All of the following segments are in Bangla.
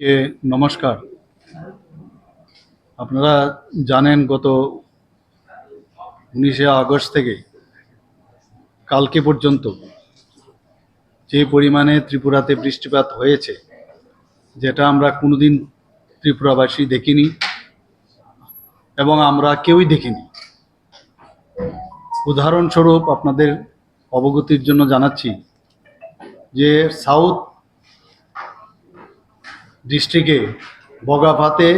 কে নমস্কার। আপনারা জানেন গত উনিশে আগস্ট থেকে কালকে পর্যন্ত যে পরিমাণে ত্রিপুরাতে বৃষ্টিপাত হয়েছে, যেটা আমরা কোনোদিন ত্রিপুরাবাসী দেখিনি এবং আমরা কেউই দেখিনি। উদাহরণস্বরূপ আপনাদের অবগতির জন্য জানাচ্ছি যে সাউথ ডিস্ট্রিক্টে বগাভাতে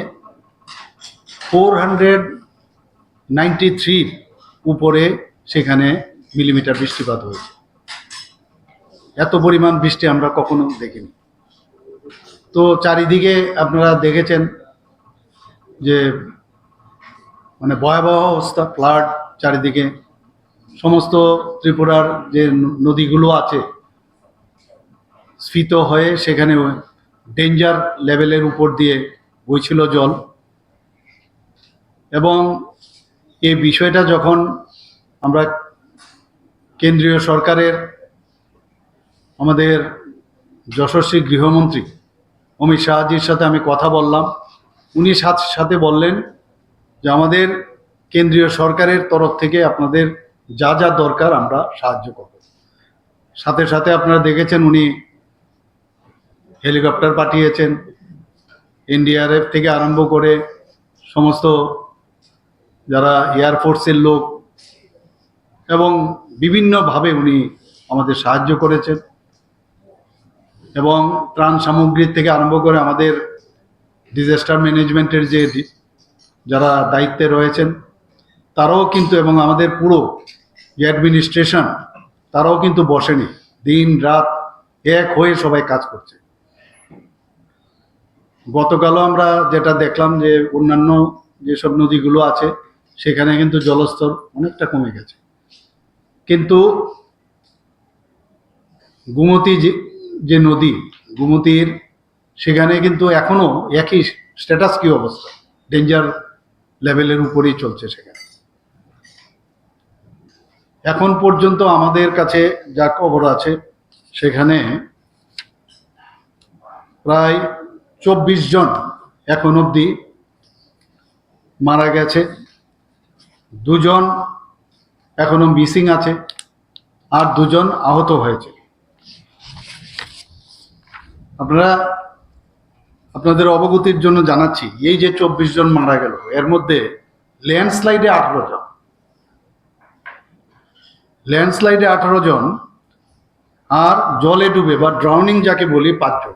ফোর হান্ড্রেড নাইনটি থ্রির উপরে সেখানে মিলিমিটার বৃষ্টিপাত হয়েছে। এত পরিমাণ বৃষ্টি আমরা কখনো দেখিনি। তো চারিদিকে আপনারা দেখেছেন যে মানে ভয়াবহ অবস্থা, ফ্লাড চারিদিকে। সমস্ত ত্রিপুরার যে নদীগুলো আছে, স্ফীত হয়ে সেখানে ডেঞ্জার লেভেলের উপর দিয়ে বইছিল জল। এবং এই বিষয়টা যখন আমরা কেন্দ্রীয় সরকারের, আমাদের যশস্বী গৃহমন্ত্রী অমিত শাহজির সাথে আমি কথা বললাম, উনি সাথে সাথে বললেন যে আমাদের কেন্দ্রীয় সরকারের তরফ থেকে আপনাদের যা যা দরকার আমরা সাহায্য করব। সাথে সাথে আপনারা দেখেছেন উনি হেলিকপ্টার পাঠিয়েছেন। এনডিআরএফ থেকে আরম্ভ করে সমস্ত যারা এয়ারফোর্সের লোক এবং বিভিন্নভাবে উনি আমাদের সাহায্য করেছেন এবং ত্রাণ সামগ্রীর থেকে আরম্ভ করে আমাদের ডিজাস্টার ম্যানেজমেন্টের যে যারা দায়িত্বে রয়েছেন, তারাও কিন্তু এবং আমাদের পুরো যে অ্যাডমিনিস্ট্রেশন তারাও কিন্তু বসেনি। দিন, রাত এক হয়ে সবাই কাজ করছে। গতকালও আমরা যেটা দেখলাম যে অন্যান্য যেসব নদীগুলো আছে, সেখানে কিন্তু জলস্তর অনেকটা কমে গেছে। কিন্তু গুমতি যে যে নদী, গুমতির সেখানে কিন্তু এখনও একই স্ট্যাটাস কি অবস্থা। ডেঞ্জার লেভেলের উপরেই চলছে সেখানে। এখন পর্যন্ত আমাদের কাছে যা খবর আছে, সেখানে প্রায় চব্বিশ জন এখন অবধি মারা গেছে। দুজন এখনও মিসিং আছে আর দুজন আহত হয়েছে। আপনারা, আপনাদের অবগতির জন্য জানাচ্ছি, এই যে চব্বিশ জন মারা গেল, এর মধ্যে ল্যান্ডস্লাইডে আঠারো জন। ল্যান্ডস্লাইডে আঠারো জন আর জলে ডুবে বা ড্রাউনিং যাকে বলি পাঁচজন।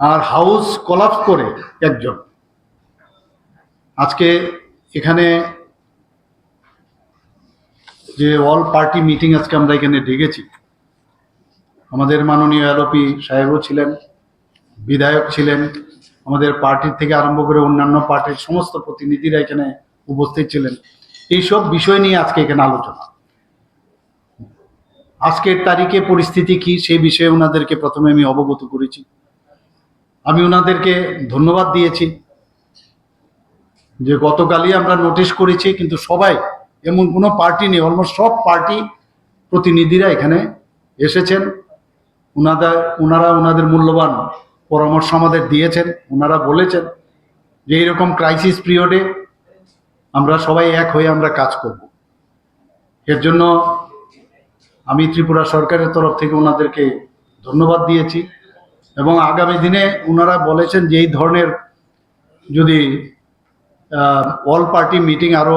আর হাউস কলাপস করে একজন। আজকে এখানে যে অল পার্টি মিটিং আজকে আমরা এখানে ডেকেছি। আমাদের মাননীয় এলপি সাহেবও ছিলেন, বিধায়ক ছিলেন, আমাদের পার্টির থেকে আরম্ভ করে অন্যান্য পার্টির সমস্ত প্রতিনিধিরা এখানে উপস্থিত ছিলেন। এইসব বিষয় নিয়ে আজকে এখানে আলোচনা। আজকের তারিখে পরিস্থিতি কি, সেই বিষয়ে ওনাদেরকে প্রথমে আমি অবগত করেছি। আমি ওনাদেরকে ধন্যবাদ দিয়েছি যে গতকালই আমরা নোটিশ করেছি, কিন্তু সবাই এমন কোনো পার্টি নেই, অলমোস্ট সব পার্টি প্রতিনিধিরা এখানে এসেছেন। ওনাদের ওনারা ওনাদের মূল্যবান পরামর্শ আমাদের দিয়েছেন ওনারা বলেছেন যে এইরকম ক্রাইসিস পিরিয়ডে আমরা সবাই এক হয়ে আমরা কাজ করব। এর জন্য আমি ত্রিপুরা সরকারের তরফ থেকে ওনাদেরকে ধন্যবাদ দিয়েছি। এবং আগামী দিনে ওনারা বলেছেন যে এই ধরনের যদি অল পার্টি মিটিং আরও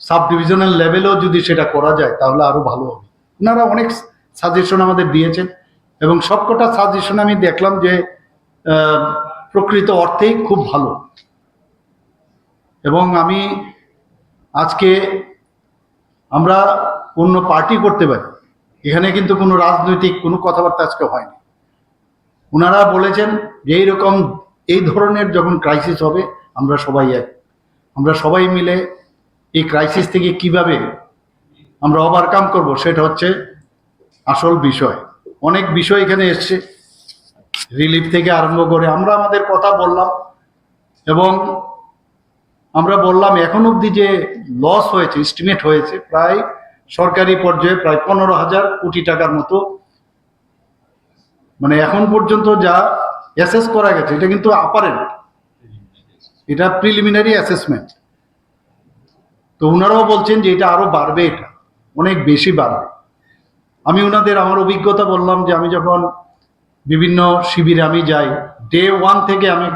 সাব ডিভিশনাল লেভেলেও যদি সেটা করা যায়, তাহলে আরও ভালো হবে। ওনারা অনেক সাজেশন আমাদের দিয়েছেন এবং সবকটা সাজেশন আমি দেখলাম যে প্রকৃত অর্থেই খুব ভালো। এবং আমি আজকে আমরা অন্য পার্টি করতে পারি। এখানে কিন্তু কোনো রাজনৈতিক কোনো কথাবার্তা আজকে হয়নি। ওনারা বলেছেন যে এইরকম এই ধরনের যখন ক্রাইসিস হবে, আমরা সবাই এক। আমরা সবাই মিলে এই ক্রাইসিস থেকে কীভাবে আমরা ওভারকাম করব, সেটা হচ্ছে আসল বিষয়। অনেক বিষয় এখানে এসছে। রিলিফ থেকে আরম্ভ করে আমরা আমাদের কথা বললাম এবং আমরা বললাম এখন অবধি যে লস হয়েছে এস্টিমেট হয়েছে, প্রায় সরকারি পর্যায়ে প্রায় পনেরো হাজার কোটি টাকার মতো মানে এখন পর্যন্ত যা অ্যাসেস করা গেছে, এটা কিন্তু আপারেন্ট এটা প্রিলিমিনারি অ্যাসেসমেন্ট তো ওনারাও বলছেন যে এটা আরও বাড়বে এটা, অনেক বেশি বাড়বে। আমি ওনাদের আমার অভিজ্ঞতা বললাম যে আমি যখন বিভিন্ন শিবিরে আমি যাই ডে ওয়ান থেকে আমি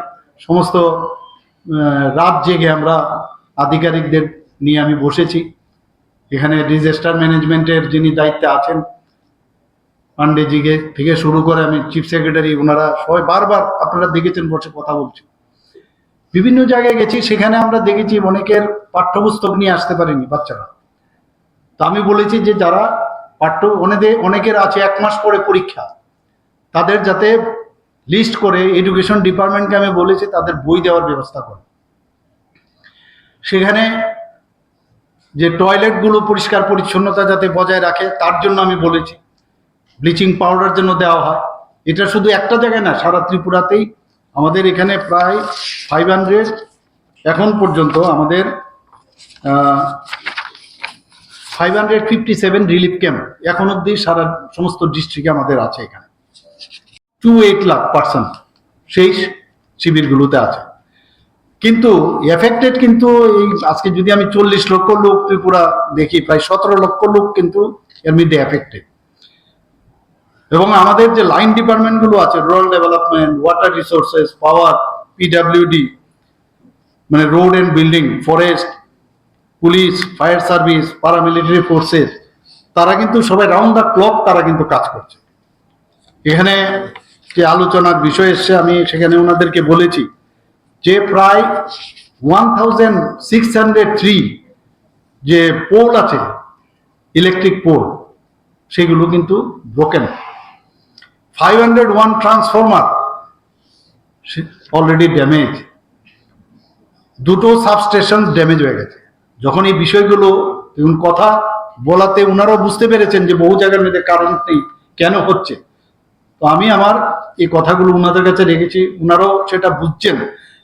সমস্ত রাত জেগে আমরা আধিকারিকদের নিয়ে আমি বসেছি। এখানে ডিজাস্টার ম্যানেজমেন্টের যিনি দায়িত্বে আছেন পান্ডেজিকে থেকে শুরু করে আমি চিফ সেক্রেটারি, ওনারা সবাই বারবার আপনারা দেখেছেন বসে কথা বলছি। বিভিন্ন জায়গায় গেছি, সেখানে আমরা দেখেছি অনেকের পাঠ্যপুস্তক নিয়ে আসতে পারিনি বাচ্চারা। তা আমি বলেছি যে যারা পাঠ্য অনেদের অনেকের আছে এক মাস পরে পরীক্ষা। তাদের যাতে লিস্ট করে এডুকেশন ডিপার্টমেন্টকে আমি বলেছি, তাদের বই দেওয়ার ব্যবস্থা করে। সেখানে যে টয়লেটগুলো পরিষ্কার পরিচ্ছন্নতা যাতে বজায় রাখে, তার জন্য আমি বলেছি। ব্লিচিং পাউডার জন্য দেওয়া হয়। এটা শুধু একটা জায়গায় না, সারা ত্রিপুরাতেই। আমাদের এখানে প্রায় ফাইভ হান্ড্রেড এখন পর্যন্ত আমাদের five hundred fifty seven relief camp এখন অবধি সারা সমস্ত ডিস্ট্রিক্টে আমাদের আছে এখানে। টু এইট লাখ পার্সেন্ট সেই শিবিরগুলোতে আছে। কিন্তু এফেক্টেড কিন্তু এই আজকে যদি আমি চল্লিশ লক্ষ লোক ত্রিপুরা দেখি, প্রায় সতেরো লক্ষ লোক কিন্তু এর মধ্যে এফেক্টেড এবং আমাদের যে লাইন ডিপার্টমেন্টগুলো আছে rural development water resources power PWD মানে road and building forest police fire service paramilitary forces তারা কিন্তু সবাই রাউন্ড দ্য ক্লক তারা কিন্তু কাজ করছে। এখানে যে আলোচনার বিষয় এসছে, আমি সেখানে ওনাদেরকে বলেছি যে প্রায় one thousand six hundred three যে পোল আছে ইলেকট্রিক পোল সেগুলো কিন্তু broken five hundred one transformer already damage দুটো সাবস্টেশন ড্যামেজ হয়ে গেছে। যখন এই বিষয়গুলো দেখুন কথা বলাতে ওনারাও বুঝতে পেরেছেন যে বহু জায়গার মধ্যে কারণ নেই, কেন হচ্ছে? তো আমি আমার এই কথাগুলো ওনাদের কাছে রেখেছি ওনারাও সেটা বুঝছেন।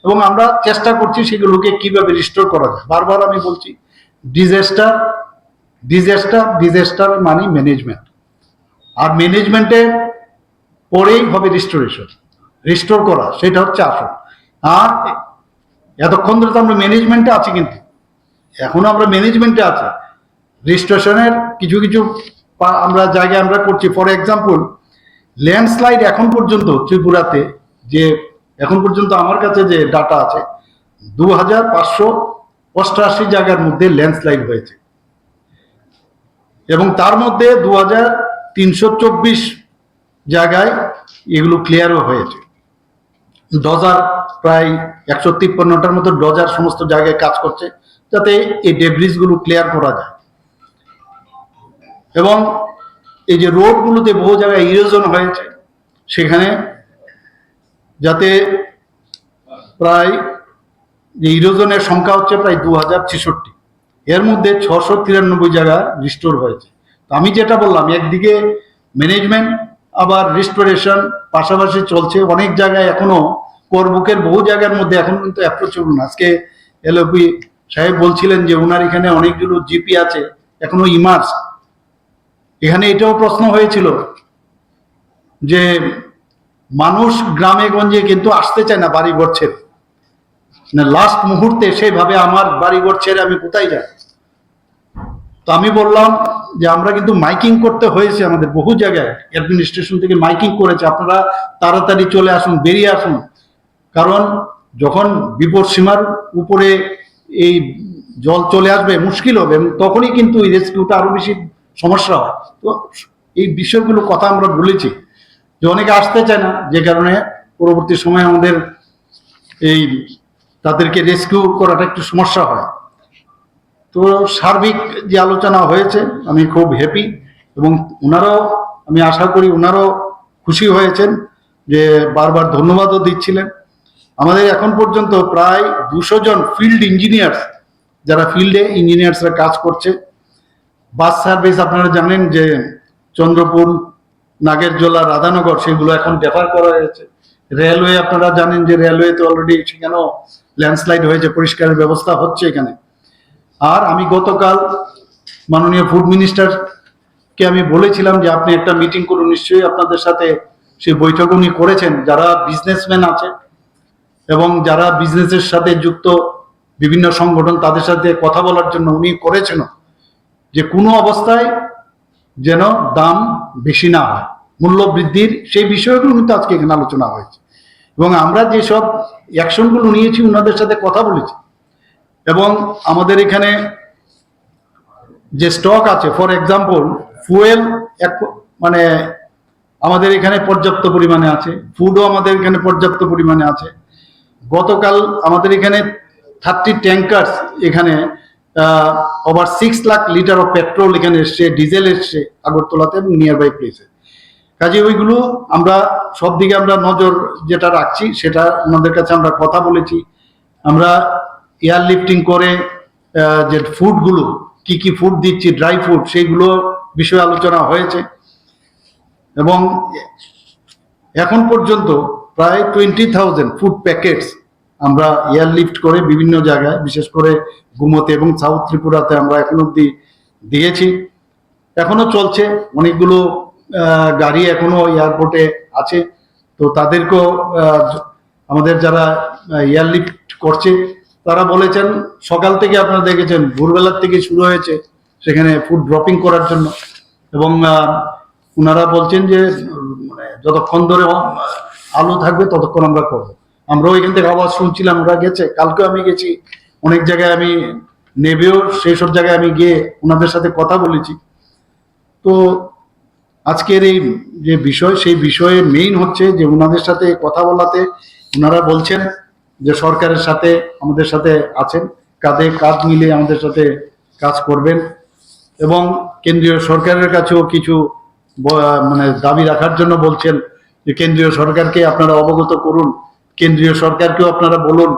এবং আমরা চেষ্টা করছি সেগুলোকে কীভাবে রিস্টোর করা যায়। বারবার আমি বলছি ডিজাস্টার ডিজাস্টার ডিজাস্টার মানে ম্যানেজমেন্ট আর ম্যানেজমেন্টে পরেই হবে রিস্টোরেশন রিস্টোর করা, সেটা হচ্ছে আসল। আর এতক্ষণ ধরে তো আমরা ম্যানেজমেন্টে আছি কিন্তু। এখনও আমরা ম্যানেজমেন্টে আছি। রেজিস্ট্রেশনের কিছু কিছু আমরা জায়গায় আমরা করছি। ফর এক্সাম্পল ল্যান্ডস্লাইড এখন পর্যন্ত ত্রিপুরাতে যে, এখন পর্যন্ত আমার কাছে যে ডাটা আছে দু হাজার পাঁচশো অষ্টআশি জায়গার মধ্যে ল্যান্ডস্লাইড হয়েছে। এবং তার মধ্যে দু হাজার তিনশো চব্বিশ জায়গায় এগুলো ক্লিয়ারও হয়েছে। ডজার প্রায় একশো তিপ্পান্নটার মতো ডজার সমস্ত জায়গায় কাজ করছে, যাতে এই ডেব্রিজগুলো ক্লিয়ার করা যায়। এবং এই যে রোডগুলোতে বহু জায়গায় ইরোজন হয়েছে, সেখানে যাতে প্রায় যে ইরোজনের সংখ্যা হচ্ছে প্রায় দু হাজার ছেষট্টি। এর মধ্যে ছশো তিরানব্বই জায়গা রিস্টোর হয়েছে। আমি যেটা বললাম, একদিকে ম্যানেজমেন্ট আবার রিস্টোরেশন পাশাপাশি চলছে। অনেক জায়গায় এখনও করবুকের বহু জায়গার মধ্যে এখন কিন্তু অ্যাপ্রোচেবল না আজকে এলওপি সাহেব বলছিলেন যে ওনার এখানে অনেকগুলো জিপি আছে, এখনও ইমার্স এখানে এটাও প্রশ্ন হয়েছিল যে মানুষ গ্রামে গঞ্জে কিন্তু আসতে চায় না বাড়ি ঘর ছেড়ে লাস্ট মুহূর্তে সেভাবে আমার বাড়ি ঘর ছেড়ে আমি কোথায় যাই তো আমি বললাম যে আমরা কিন্তু মাইকিং করতে হয়েছে আমাদের বহু জায়গায়। অ্যাডমিনিস্ট্রেশন থেকে মাইকিং করেছে। আপনারা তাড়াতাড়ি চলে আসুন বেরিয়ে আসুন। কারণ যখন বিপদ সীমার উপরে এই জল চলে আসবে, মুশকিল হবে এবং তখনই কিন্তু এই রেস্কিউটা আরও বেশি সমস্যা হয়। তো এই বিষয়গুলো কথা আমরা বলেছি। যে অনেকে আসতে চায় না, যে কারণে পরবর্তী সময়ে আমাদের এই তাদেরকে রেস্কিউ করাটা একটু সমস্যা হয়। তো সার্বিক যে আলোচনা হয়েছে, আমি খুব হ্যাপি এবং ওনারাও আমি আশা করি ওনারাও খুশি হয়েছেন যে বারবার ধন্যবাদও দিচ্ছিলেন। আমাদের এখন পর্যন্ত প্রায় দুশো জন ফিল্ড ইঞ্জিনিয়ার্স যারা ফিল্ডে ইঞ্জিনিয়ার্সরা কাজ করছে। বাস সার্ভিস আপনারা জানেন যে চন্দ্রপুর, নাগেরজোলা, রাধানগর সেগুলো এখন ডেফার করা হয়েছে। রেলওয়ে আপনারা জানেন যে রেলওয়েতে অলরেডি সেখানেও ল্যান্ডস্লাইড হয়েছে, পরিষ্কারের ব্যবস্থা হচ্ছে এখানে। আর আমি গতকাল মাননীয় ফুড মিনিস্টারকে আমি বলেছিলাম যে আপনি একটা মিটিং করুন, নিশ্চয়ই আপনাদের সাথে সেই বৈঠক উনি করেছেন। যারা বিজনেসম্যান আছে এবং যারা বিজনেসের সাথে যুক্ত বিভিন্ন সংগঠন, তাদের সাথে কথা বলার জন্য উনি করেছেন যে কোনো অবস্থায় যেন দাম বেশি না হয় মূল্য বৃদ্ধির সেই বিষয়গুলো কিন্তু আজকে এখানে আলোচনা হয়েছে। এবং আমরা যেসব অ্যাকশনগুলো নিয়েছি ওনাদের সাথে কথা বলেছি এবং আমাদের এখানে যে স্টক আছে ফর এক্সাম্পল ফুয়েল এক মানে আমাদের এখানে পর্যাপ্ত পরিমাণে আছে ফুডও আমাদের এখানে পর্যাপ্ত পরিমাণে আছে। গতকাল আমাদের এখানে থার্টি ট্যাঙ্কার্স এখানে over six lakh litre of petrol এখানে এসছে ডিজেল এসছে আগরতলাতে এবং নিয়ার বাই প্লেসে কাজে ওইগুলো আমরা সব দিকে আমরা নজর যেটা রাখছি, সেটা আমাদের কাছে আমরা কথা বলেছি। আমরা এয়ার লিফটিং করে যে ফুডগুলো, কি কি ফুড দিচ্ছি, ড্রাই ফুড সেইগুলো বিষয়ে আলোচনা হয়েছে। এবং এখন পর্যন্ত প্রায় টোয়েন্টি থাউজেন্ড ফুড প্যাকেটস আমরা এয়ার লিফট করে বিভিন্ন জায়গায়, বিশেষ করে গুমতে এবং সাউথ ত্রিপুরাতে আমরা এখন অব্দি দিয়েছি। এখনও চলছে, অনেকগুলো গাড়ি এখনও এয়ারপোর্টে আছে। তো তাদেরকেও আমাদের যারা এয়ার লিফট করছে তারা বলেছেন, সকাল থেকে আপনারা দেখেছেন, ভোরবেলার থেকে শুরু হয়েছে সেখানে ফুড ড্রপিং করার জন্য। এবং ওনারা বলছেন যে মানে যতক্ষণ ধরে আলো থাকবে ততক্ষণ আমরা করব। আমরাও এখান থেকে আওয়াজ শুনছিলাম, ওরা গেছে। কালকেও আমি গেছি। অনেক জায়গায় আমি নেবেও, সেই সব জায়গায় আমি গিয়ে ওনাদের সাথে কথা বলেছি। তো, আজকের এই যে বিষয়, সেই বিষয়ে মেইন হচ্ছে যে ওনাদের সাথে কথা বলাতে ওনারা বলছেন যে সরকারের সাথে, আমাদের সাথে আছেন, কাঁধে কাঁধ মিলে আমাদের সাথে কাজ করবেন এবং কেন্দ্রীয় সরকারের কাছেও কিছু মানে দাবি রাখার জন্য বলছেন যে কেন্দ্রীয় সরকারকে আপনারা অবগত করুন, কেন্দ্রীয় সরকারকেও আপনারা বলুন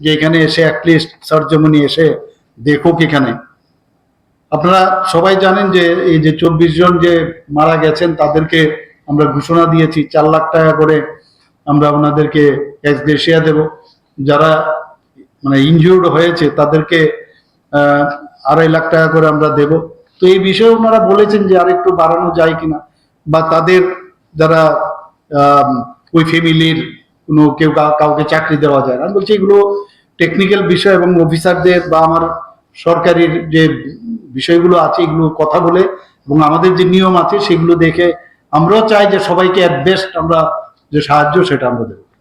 যে এখানে এসে অ্যাটলিস্ট সার্জমনি এসে দেখুক এখানে। আপনারা সবাই জানেন যে এই যে চব্বিশ জন যে মারা গেছেন, তাদেরকে আমরা ঘোষণা দিয়েছি, চার লাখ টাকা করে আমরা ওনাদেরকে এক্স দেশিয়া দেব। যারা মানে ইনজিউর্ড হয়েছে, তাদেরকে আড়াই লাখ টাকা করে আমরা দেব। তো এই বিষয়ে ওনারা বলেছেন যে আর একটু বাড়ানো যায় কিনা, বা তাদের যারা ওই ফ্যামিলির কোনো কেউ কাউকে চাকরি দেওয়া যায় আমি বলছি এগুলো টেকনিক্যাল বিষয় এবং অফিসারদের বা আমার সরকারির যে বিষয়গুলো আছে, এগুলো কথা বলে এবং আমাদের যে নিয়ম আছে, সেগুলো দেখে আমরাও চাই যে সবাইকে অ্যাট বেস্ট আমরা যে সাহায্য, সেটা আমরা দেবো।